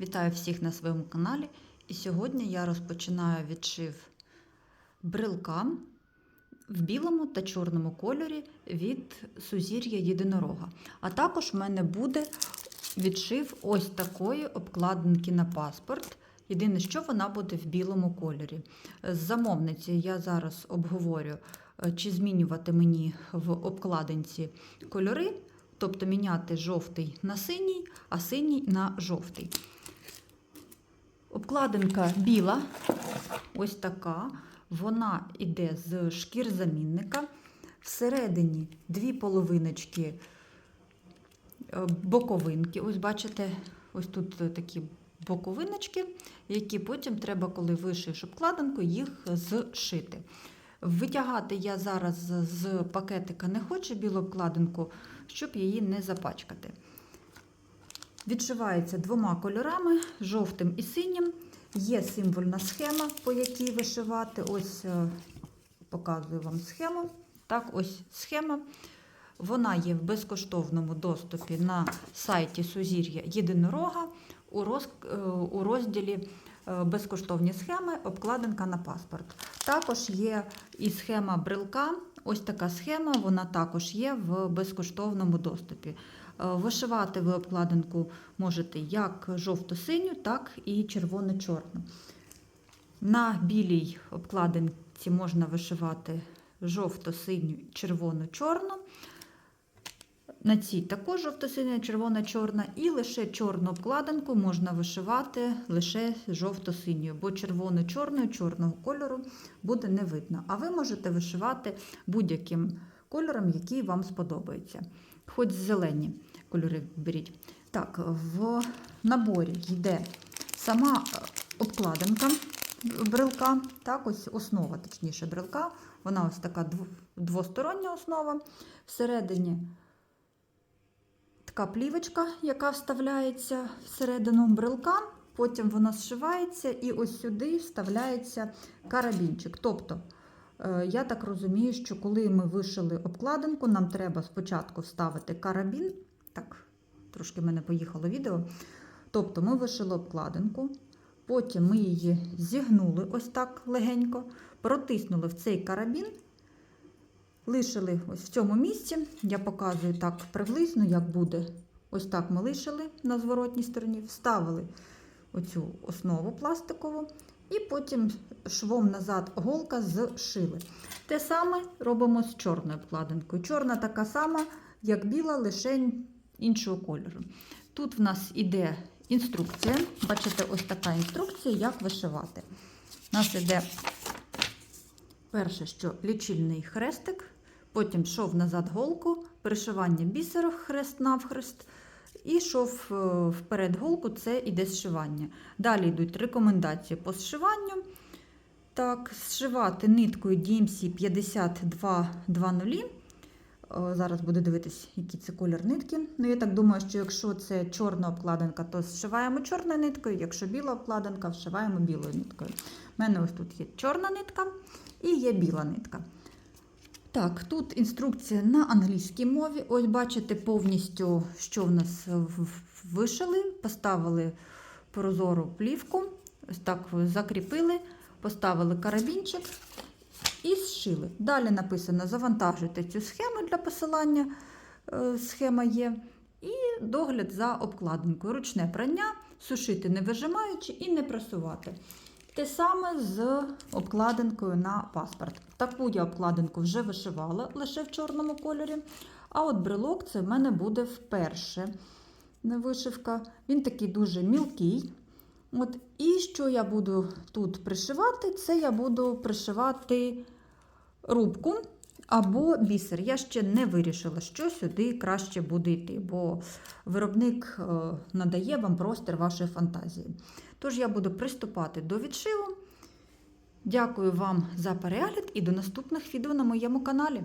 Вітаю всіх на своєму каналі. І сьогодні я розпочинаю відшив брелка в білому та чорному кольорі від сузір'я єдинорога. А також в мене буде відшив ось такої обкладинки на паспорт. Єдине, що вона буде в білому кольорі. З замовницею я зараз обговорю, е, чи змінювати мені в обкладинці кольори, тобто міняти жовтий на синій, а синій на жовтий. Обкладинка біла, ось така. Вона йде з шкірзамінника. Всередині дві половиночки е, боковинки. Ось бачите, ось тут такі боковиночки, які потім треба, коли вишиєш обкладинку, їх зшити. Витягати я зараз з пакетика не хочу білу обкладинку, щоб її не запачкати. Відшивається двома кольорами жовтим і синім. Є символьна схема, по якій вишивати. Ось е, показую вам схему. Так, ось схема. Вона є в безкоштовному доступі на сайті Сузір'я Єдинорога у, е, розділі е, Безкоштовні схеми, обкладинка на паспорт. Також є і схема брелка. Ось така схема, вона також є в безкоштовному доступі. Е, Вишивати ви обкладинку можете як жовто-синю, так і червоно-чорну. На білій обкладинці можна вишивати жовто-синю, червоно-чорну. На цій також жовто-синя, червона-чорна, і лише чорну обкладинку можна вишивати лише жовто-синьою, бо червоно-чорною чорного кольору буде не видно. А ви можете вишивати будь-яким кольором, який вам сподобається. Хоч зелені кольори беріть. Так, в наборі йде сама обкладинка брелка, так, ось основа, точніше, брелка. Вона ось така двостороння основа. Всередині така плівочка, яка вставляється всередину брелка, потім вона зшивається і ось сюди вставляється карабінчик. Тобто, е, я так розумію, що коли ми вишили обкладинку, нам треба спочатку вставити карабін. Так, трошки в мене поїхало відео. Тобто, ми вишили обкладинку, потім ми її зігнули ось так легенько, протиснули в цей карабін. Лишили ось в цьому місці, я показую так приблизно, як буде. Ось так ми лишили на зворотній стороні, вставили оцю основу пластикову, і потім швом назад голка зшили. Те саме робимо з чорною обкладинкою. Чорна така сама, як біла, лише іншого кольору. Тут в нас іде інструкція. Бачите, ось така інструкція, як вишивати. У нас іде перше, що лічильний хрестик. Потім шов назад голку, пришивання бісером хрест навхрест, і шов е, вперед голку це іде зшивання. Далі йдуть рекомендації по зшиванню. Так, Зшивати ниткою DMC 5220. Зараз буду дивитись, який це колір нитки. Ну, Я так думаю, що якщо це чорна обкладинка, то зшиваємо чорною ниткою, якщо біла обкладинка, вшиваємо білою ниткою. У мене ось тут є чорна нитка і є біла нитка. Так, тут інструкція на англійській мові. Ось бачите повністю, що в нас вишили, поставили прозору плівку, ось так закріпили, поставили карабінчик і зшили. Далі написано: завантажуйте цю схему для посилання, е, схема є. І догляд за обкладинкою. Ручне прання, сушити не вижимаючи і не прасувати. Те саме з обкладинкою на паспорт. Таку я обкладинку вже вишивала лише в чорному кольорі. А от брелок це в мене буде вперше вишивка. Він такий дуже мілкий. От. І що я буду тут пришивати? Це я буду пришивати рубку або бісер. Я ще не вирішила, що сюди краще буде йти, бо виробник надає вам простір вашої фантазії. Тож я буду приступати до відшиву. Дякую вам за перегляд і до наступних відео на моєму каналі.